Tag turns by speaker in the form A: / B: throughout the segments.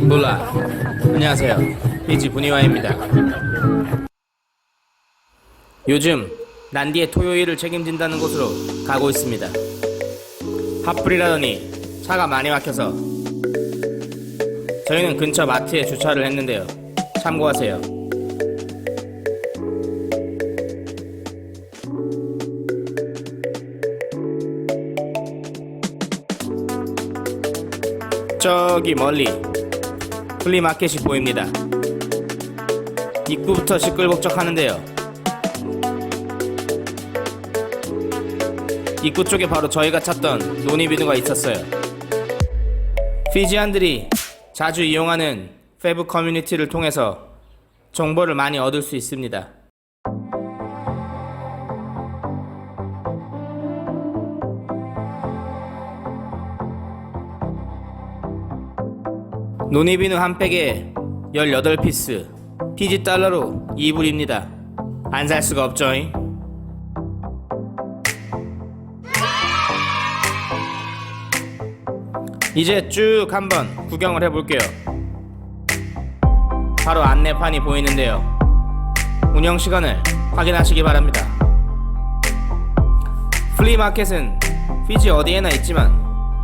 A: 몰라. 안녕하세요. 피지 분이와입니다. 요즘 난디의 토요일을 책임진다는 곳으로 가고 있습니다. 핫불이라더니 차가 많이 막혀서 저희는 근처 마트에 주차를 했는데요. 참고하세요. 저기 멀리 플리마켓이 보입니다. 입구부터 시끌벅적하는데요. 입구 쪽에 바로 저희가 찾던 노니비누가 있었어요. 피지안들이 자주 이용하는 페브 커뮤니티를 통해서 정보를 많이 얻을 수 있습니다. 노니비누 한 팩에 18피스 피지 달러로 2불입니다. 안 살 수가 없죠잉. 이제 쭉 한번 구경을 해볼게요. 바로 안내판이 보이는데요. 운영 시간을 확인하시기 바랍니다. 플리마켓은 피지 어디에나 있지만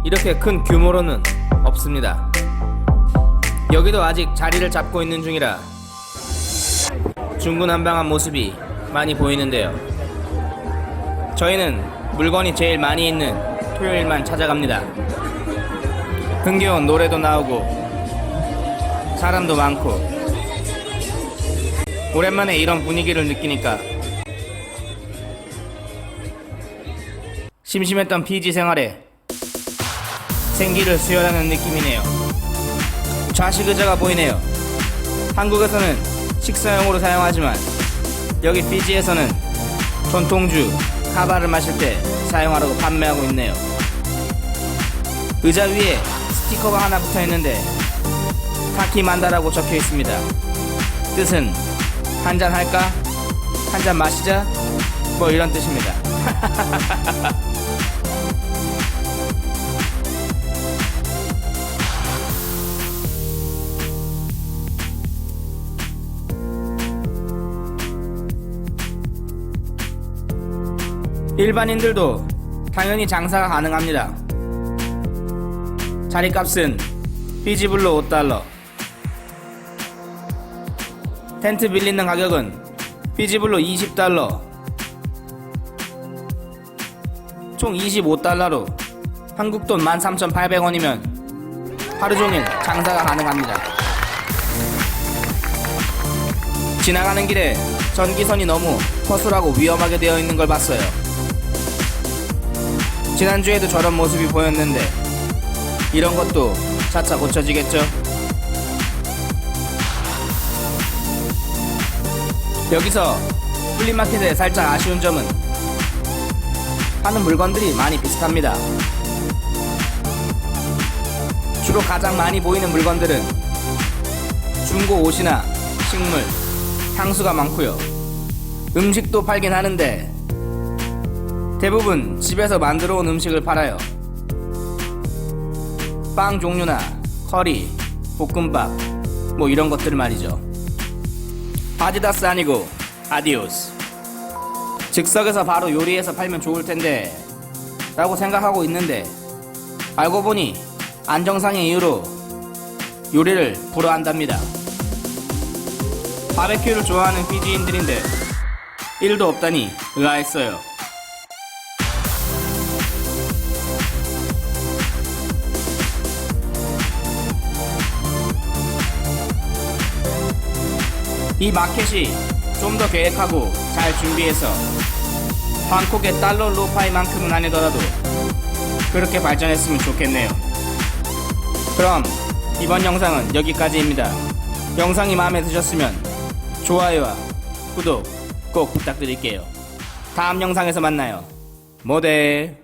A: 이렇게 큰 규모로는 없습니다. 여기도 아직 자리를 잡고 있는 중이라 중구난방한 모습이 많이 보이는데요. 저희는 물건이 제일 많이 있는 토요일만 찾아갑니다. 흥겨운 노래도 나오고 사람도 많고 오랜만에 이런 분위기를 느끼니까 심심했던 PG 생활에 생기를 수혈하는 느낌이네요. 좌식 의자가 보이네요. 한국에서는 식사용으로 사용하지만 여기 피지에서는 전통주 카바를 마실 때 사용하라고 판매하고 있네요. 의자 위에 스티커가 하나 붙어 있는데 타키 만다라고 적혀 있습니다. 뜻은 한 잔 할까? 한 잔 마시자? 뭐 이런 뜻입니다. 일반인들도 당연히 장사가 가능합니다. 자리값은 피지블로 5달러. 텐트 빌리는 가격은 피지블로 20달러. 총 25달러로 한국 돈 13,800원이면 하루 종일 장사가 가능합니다. 지나가는 길에 전기선이 너무 허술하고 위험하게 되어 있는 걸 봤어요. 지난주에도 저런 모습이 보였는데 이런 것도 차차 고쳐지겠죠? 여기서 플리마켓에 살짝 아쉬운 점은 파는 물건들이 많이 비슷합니다. 주로 가장 많이 보이는 물건들은 중고 옷이나 식물, 향수가 많고요. 음식도 팔긴 하는데 대부분 집에서 만들어 온 음식을 팔아요. 빵 종류나 커리, 볶음밥, 뭐 이런 것들 말이죠. 아디다스 아니고 아디오스. 즉석에서 바로 요리해서 팔면 좋을 텐데 라고 생각하고 있는데 알고 보니 안정상의 이유로 요리를 불허한답니다. 바베큐를 좋아하는 피지인들인데 1도 없다니 의아했어요. 이 마켓이 좀 더 계획하고 잘 준비해서 방콕의 달러 로파이만큼은 아니더라도 그렇게 발전했으면 좋겠네요. 그럼 이번 영상은 여기까지입니다. 영상이 마음에 드셨으면 좋아요와 구독 꼭 부탁드릴게요. 다음 영상에서 만나요. 모델